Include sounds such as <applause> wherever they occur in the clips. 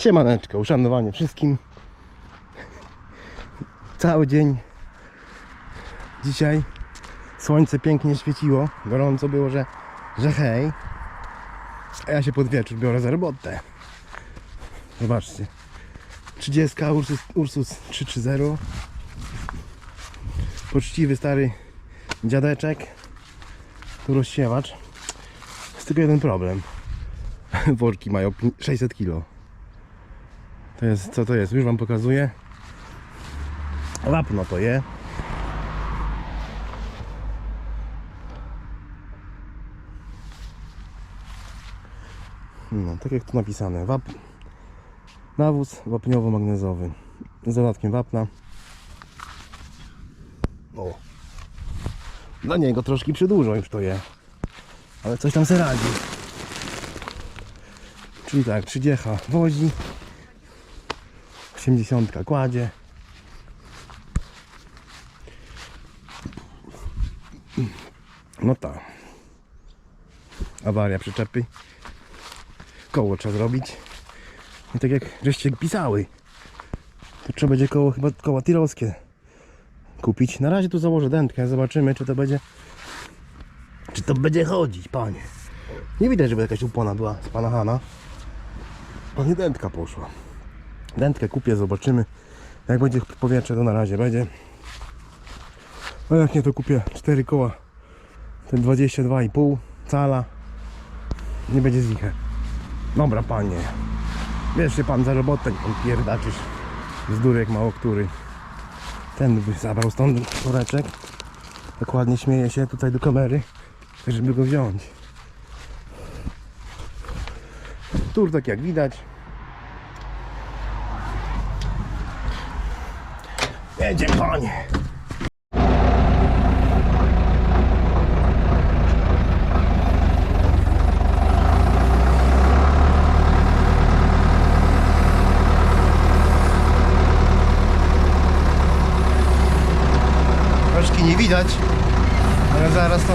Siemaneczko, uszanowanie wszystkim. Cały dzień dzisiaj słońce pięknie świeciło, gorąco było, że, że hej. A ja się pod wieczór biorę za robotę. Zobaczcie. 30 Ursus, Ursus 330. Poczciwy stary dziadeczek. Tu rozsiewacz. Jest tylko jeden problem. <laughs> Worki mają pi- 600 kg. To jest, co to jest? Już wam pokazuję. Wapno to je. No, tak jak tu napisane. Wap... Nawóz wapniowo-magnezowy. Z dodatkiem wapna. O. Dla niego troszkę przedłużą już to je. Ale coś tam se radzi. Czyli tak, 30 wozi. 80 kładzie. No tak. Awaria przyczepy. Koło trzeba zrobić. I tak jak żeście pisały. To trzeba będzie koło chyba koła tirowskie kupić. Na razie tu założę dętkę, zobaczymy czy to będzie czy to będzie chodzić, panie. Nie widać, żeby jakaś upłona była z pana Hana. Pewnie dętka poszła. Dętkę kupię, zobaczymy. Jak będzie powietrze, to na razie będzie. A jak nie, to kupię 4 koła. Ten 22,5 cala. Nie będzie zichę. Dobra, panie. Wiesz się pan za robotę, pan pierdaczysz. Bzdurek mało który. Ten by zabrał stąd woreczek. Tak ładnie śmieje się tutaj do kamery. Żeby go wziąć. Tur tak jak widać. Jedzie panie. Nie widać, ale zaraz to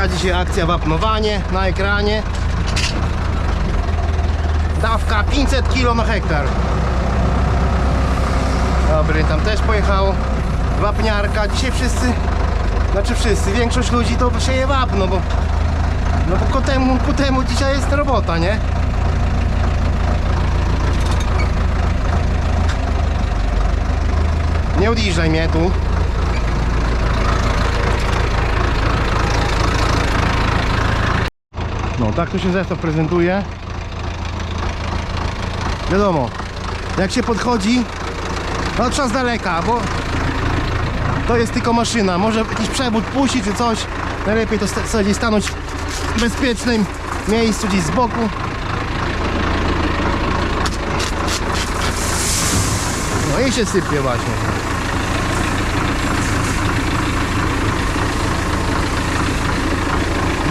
Taka dzisiaj akcja wapnowanie na ekranie. Dawka 500 kg na hektar. Dobry, tam też pojechał wapniarka. Dzisiaj wszyscy, znaczy wszyscy, większość ludzi to sieje wapno, bo no bo ku temu, ku temu dzisiaj jest robota, nie? Nie odjeżdżaj mnie tu. Tak to się zestaw prezentuje. Wiadomo, jak się podchodzi, no trzeba z daleka, bo to jest tylko maszyna. Może jakiś przewód puści czy coś. Najlepiej to sobie stanąć w bezpiecznym miejscu, gdzieś z boku. No i się sypie właśnie.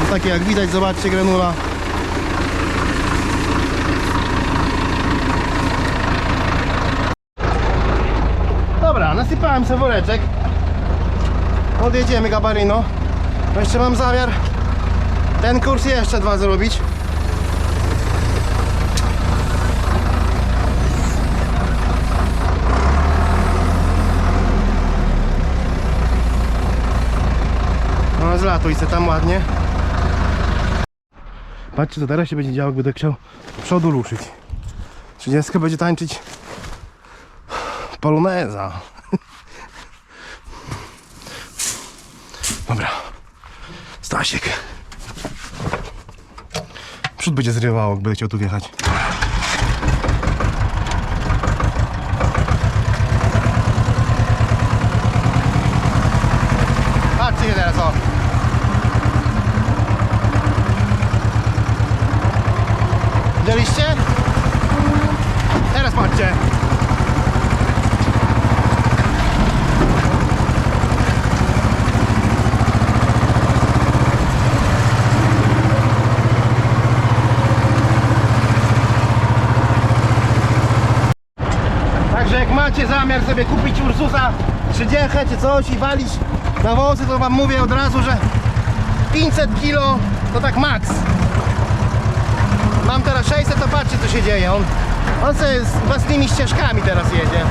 Takie jak widać, zobaczcie granula. Dobra, nasypałem sobie woreczek. Odjedziemy gabarino. No jeszcze mam zamiar ten kurs jeszcze dwa zrobić. No zlatuj se tam ładnie. Patrzcie, co teraz się będzie działo, jakby chciał do przodu ruszyć. 30 będzie tańczyć poloneza. Dobra. Stasiek. Przód będzie zrywało, jakby chciał tu wjechać. Widzieliście? Teraz patrzcie. Także jak macie zamiar sobie kupić Ursusa 30 czy coś i walić nawozy, to wam mówię od razu, że 500 kilo to tak maks. Mam teraz 600, to patrzcie co się dzieje. On, on sobie z własnymi ścieżkami teraz jedzie.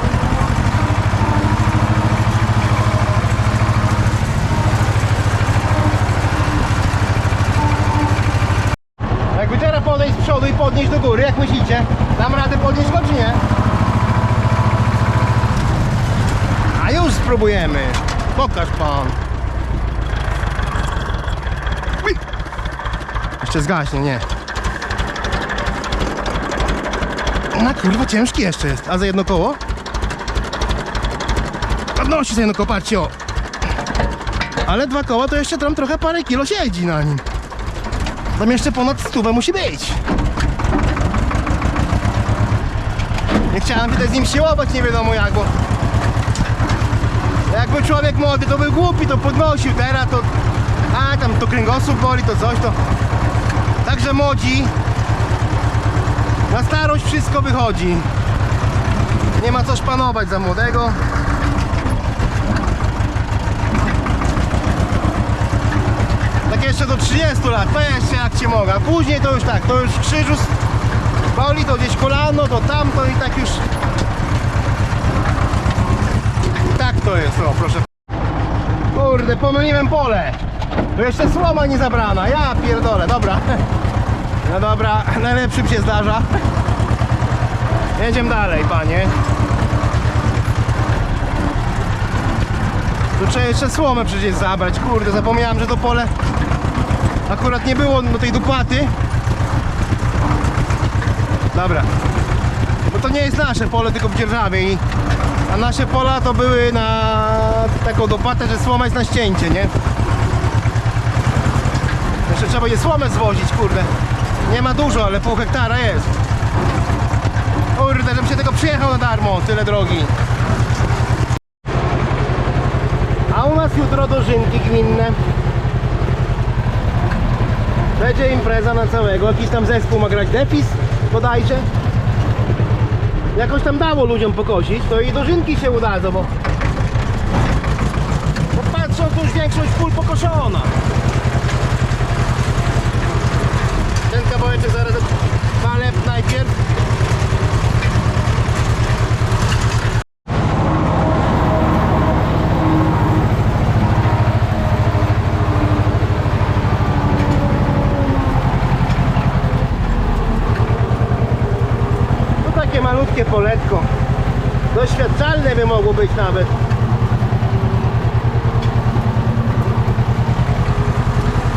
Jakby teraz podejść z przodu i podnieść do góry, jak myślicie? Dam radę podnieść go czy nie? A już spróbujemy. Pokaż pan. Jeszcze zgaśnie, nie. No kurwa, ciężki jeszcze jest. A za jedno koło? Podnosi za jedno koło, patrzcie o. Ale dwa koła to jeszcze tam trochę parę kilo siedzi na nim. Tam jeszcze ponad stówę musi być. Nie chciałem tutaj z nim siłować, nie wiadomo jak, bo jakby człowiek młody to był głupi, to podnosił, teraz to a tam to kręgosłup boli, to coś, to także młodzi na starość wszystko wychodzi. Nie ma co szpanować za młodego. Tak jeszcze do 30 lat, to jeszcze jak cię mogę. A później to już tak, to już w krzyżu boli, to gdzieś kolano, to tamto i tak już... I tak to jest, o proszę. Kurde, pomyliłem pole. To jeszcze słoma nie zabrana, ja pierdolę, dobra. <laughs> No dobra, <laughs> najlepszym się zdarza. Jedziemy dalej, panie. Tu trzeba jeszcze słomę przecież zabrać. Kurde, zapomniałem, że to pole akurat nie było do tej dupaty. Dobra. Bo to nie jest nasze pole, tylko w dzierżawie. I, a nasze pola to były na taką dopłatę, że słoma jest na ścięcie, nie? Jeszcze trzeba je słomę zwozić, kurde. Nie ma dużo, ale pół hektara jest. Kurde, żebym się tego przyjechał na darmo, tyle drogi. A u nas jutro dożynki gminne. Będzie impreza na całego. Jakiś tam zespół ma grać depis bodajże. Jakoś tam dało ludziom pokosić, to i dożynki się udadzą, bo... Bo patrzą, to już większość pól pokoszona. Ten kawałeczek zaraz palę najpierw. Takie malutkie poletko. Doświadczalne by mogło być nawet.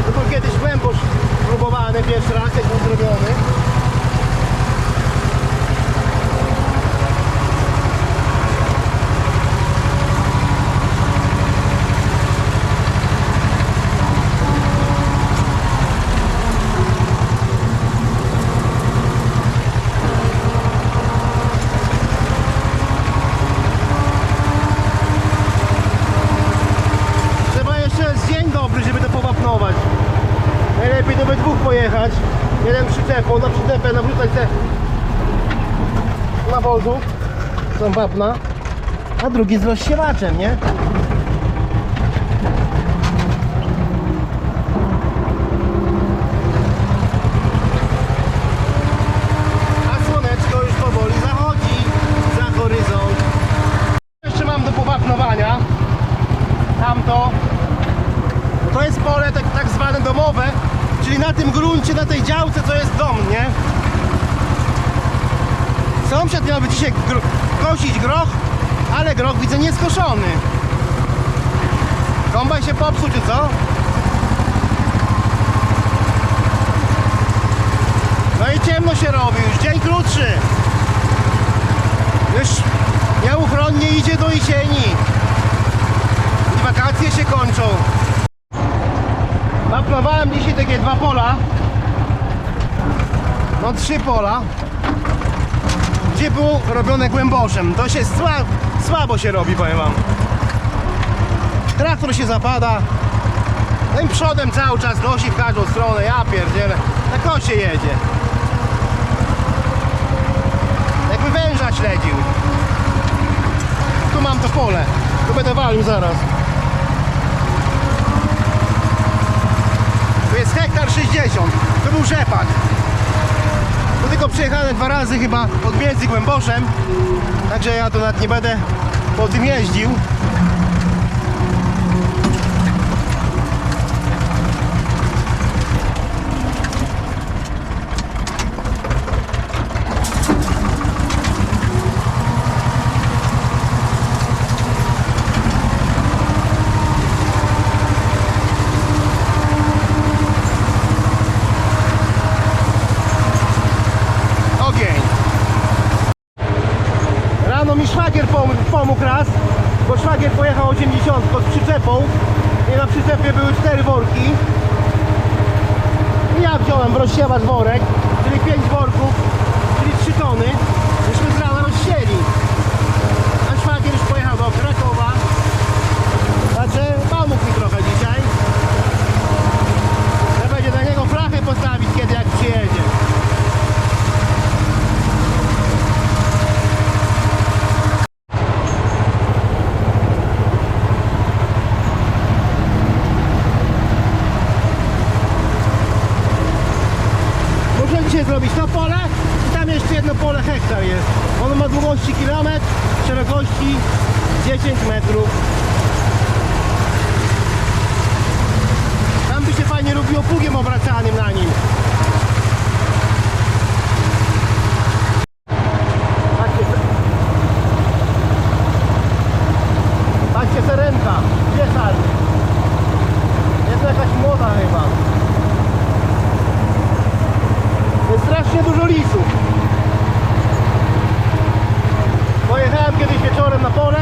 To był kiedyś głębosz próbowany pierwszy raz, jak był zrobiony. Trzeba jeszcze z dzień dobry, żeby to powapnować. Najlepiej to we dwóch pojechać. Jeden przyczepą, na przyczepę nawrzucać te nawozu, są wapna, a drugi z rozsiewaczem, nie? A słoneczko już powoli zachodzi za horyzont. Jeszcze mam do powapnowania tamto. To jest pole tak, tak zwane domowe, czyli na tym gruncie, na tej działce, co jest dom, nie? Sąsiad miałby dzisiaj gro kosić groch, ale groch widzę nieskoszony. Kombaj się popsuł, czy co? No i ciemno się robi, już dzień krótszy. Już nieuchronnie idzie do jesieni. I wakacje się kończą. Napnowałem dzisiaj takie dwa pola. No trzy pola. Gdzie było robione głęboszem. To się sła, słabo się robi, powiem wam. Traktor się zapada. No i przodem cały czas nosi w każdą stronę. Ja pierdzielę. Na kosie jedzie. Jakby węża śledził. tu mam to pole. Tu będę walił zaraz. Tu jest hektar 60. To był rzepak. Tu tylko przejechałem dwa razy chyba od między Głęboszem. Także ja tu nawet nie będę po tym jeździł. Ogień. Rano mi szwagier pomógł, pomógł raz, bo szwagier pojechał 80 z przyczepą i na przyczepie były cztery worki. I ja wziąłem rozsiewacz worek, czyli 5 worków, czyli 3 tony. Myśmy z rana rozsieli. A szwagier już pojechał do Krakowa. Także pomógł mi trochę dzisiaj. Trzeba będzie dla niego flachę postawić kiedy jak przyjedzie. Muszę dzisiaj zrobić to pole i tam jeszcze jedno pole hektar jest. Ono ma długości kilometr, szerokości 10 metrów. Tam by się fajnie robiło pługiem obracanym na nim. Patrzcie, patrzcie serenka, gdzie sarny? Jest jakaś młoda chyba. Jest strasznie dużo lisów. Pojechałem kiedyś wieczorem na pole,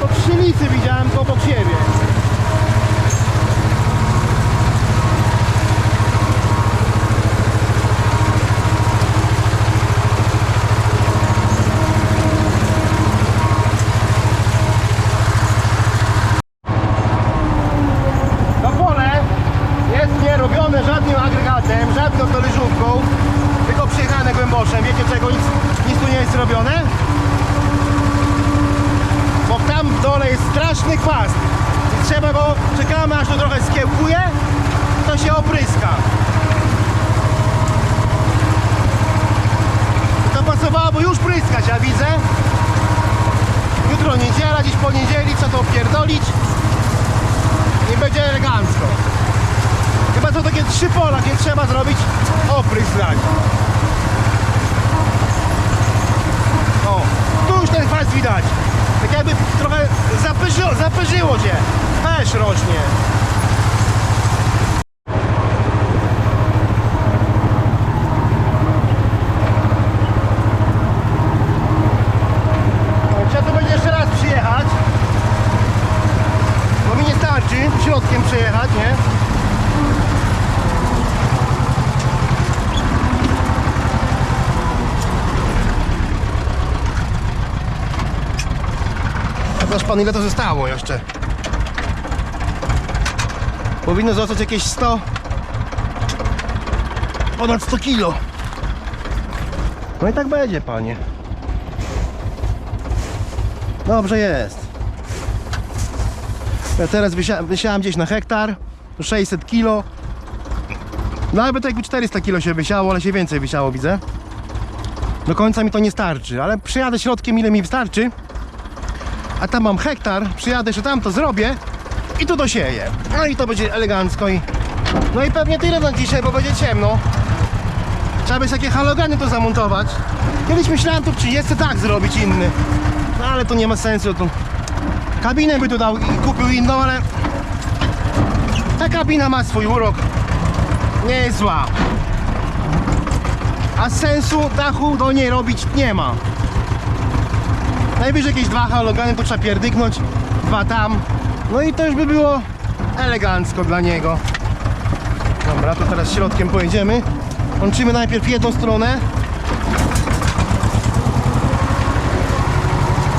to, to trzy lisy widziałem obok siebie. To pole jest nie robione żadnym agregatem, żadną talerzówką, tylko przyjechane głęboszem. Wiecie czego nic, nic tu nie jest robione? Bo tam w dole jest straszny chwast. I trzeba go, czekamy aż to trochę skiełkuje, to się opryska. I to pasowało już pryskać, ja widzę. Jutro niedziela, dziś poniedzieli, co to pierdolić i będzie elegancko. Chyba są takie trzy pola, gdzie trzeba zrobić oprysk dać. O, tu już ten chwast widać. Tak jakby trochę zapyżyło, zapyżyło się. Też rośnie. No, Trzeba tu będzie jeszcze raz przyjechać. Bo mi nie starczy środkiem przejechać, nie? Pan, ile to zostało jeszcze? Powinno zostać jakieś 100 ponad 100 kilo. No i tak będzie, panie. Dobrze jest. Ja teraz wysia wysiałem gdzieś na hektar, 600 kilo. No jakby to jakby 400 kilo się wysiało, ale się więcej wysiało, widzę. Do końca mi to nie starczy, ale przyjadę środkiem ile mi wystarczy. A tam mam hektar, przyjadę jeszcze tam to zrobię i tu dosieję. No i to będzie elegancko i... No i pewnie tyle na dzisiaj, bo będzie ciemno. Trzeba by takie halogeny tu zamontować. Kiedyś myślałem tu w 30 tak zrobić inny. No ale to nie ma sensu. To... Kabinę by tu dał i kupił inną, ale ta kabina ma swój urok. Nie jest zła. A sensu dachu do niej robić nie ma. Najwyżej jakieś dwa halogeny tu trzeba pierdyknąć, dwa tam. No i to już by było elegancko dla niego. Dobra, to teraz środkiem pojedziemy. Łączymy najpierw jedną stronę.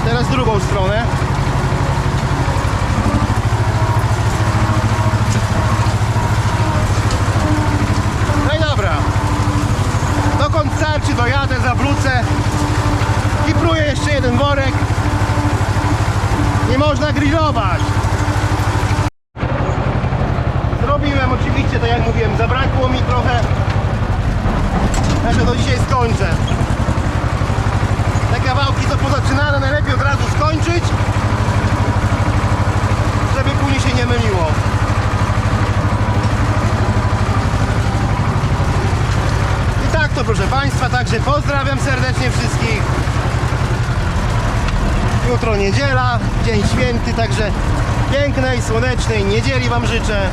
Teraz drugą stronę. No i dobra. Dokąd dojadę, zawrócę. I pruję jeszcze jeden worek. można grillować. Zrobiłem oczywiście, tak jak mówiłem, zabrakło mi trochę. Także to dzisiaj skończę. Te kawałki co pozaczynane najlepiej od razu skończyć, żeby później się nie myliło. I tak to proszę Państwa, także pozdrawiam serdecznie wszystkich. Jutro niedziela, dzień święty, także pięknej, słonecznej niedzieli Wam życzę.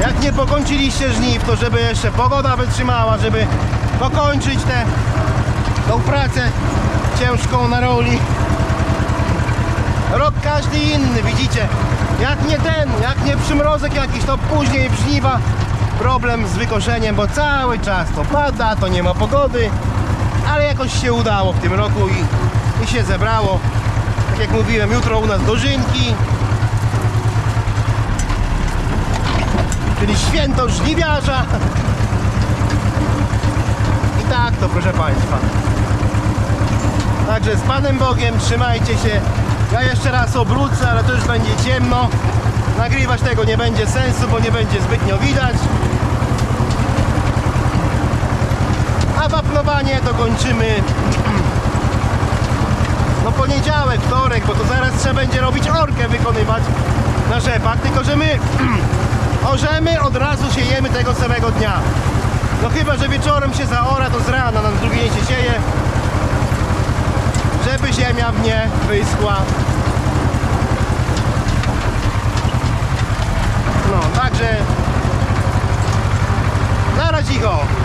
Jak nie pokończyliście żniw, to żeby jeszcze pogoda wytrzymała, żeby dokończyć tę tą pracę ciężką na roli. Rok każdy inny, widzicie? Jak nie ten, jak nie przymrozek jakiś, to później żniwa problem z wykoszeniem, bo cały czas to pada, to nie ma pogody, ale jakoś się udało w tym roku i, i się zebrało. Tak jak mówiłem, jutro u nas dożynki, czyli święto żniwiarza. I tak to, proszę Państwa. Także z Panem Bogiem, trzymajcie się. Ja jeszcze raz obrócę, ale to już będzie ciemno. Nagrywać tego nie będzie sensu, bo nie będzie zbytnio widać. A wapnowanie to kończymy no poniedziałek, wtorek, bo to zaraz trzeba będzie robić orkę wykonywać na rzepak, tylko że my <clears throat> orzemy, od razu siejemy tego samego dnia. No chyba, że wieczorem się zaora, to z rana na drugi dzień się sieje, żeby ziemia w nie wyschła. No, także na razie.